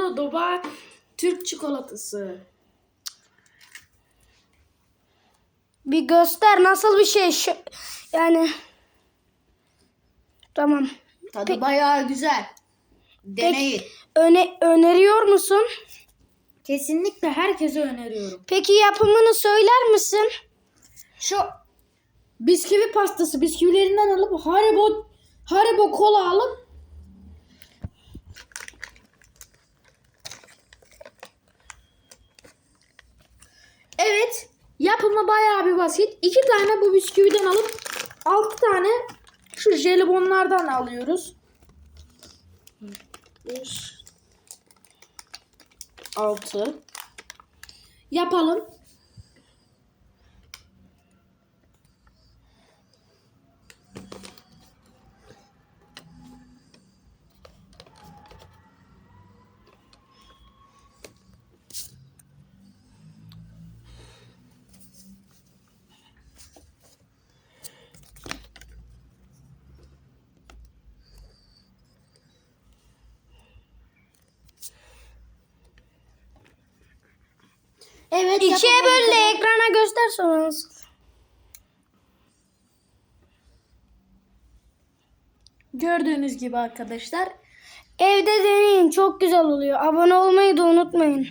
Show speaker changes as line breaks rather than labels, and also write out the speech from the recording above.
Kakaolu Dubai Türk çikolatası.
Bir göster nasıl bir şey. Şu, yani tamam.
Tadı bayağı güzel. Deneyin.
Öne öneriyor musun?
Kesinlikle herkese öneriyorum.
Peki yapımını söyler misin?
Şu bisküvi pastası bisküvilerinden alıp Haribo Haribo kola alıp Evet, yapımı bayağı bir basit. İki tane bu bisküviden alıp altı tane şu jelibonlardan alıyoruz. Bir, altı. Yapalım. Evet.
İkiye böl de ekrana göster sonra nasıl.
Gördüğünüz gibi arkadaşlar
Evde deneyin çok güzel oluyor. Abone olmayı da unutmayın.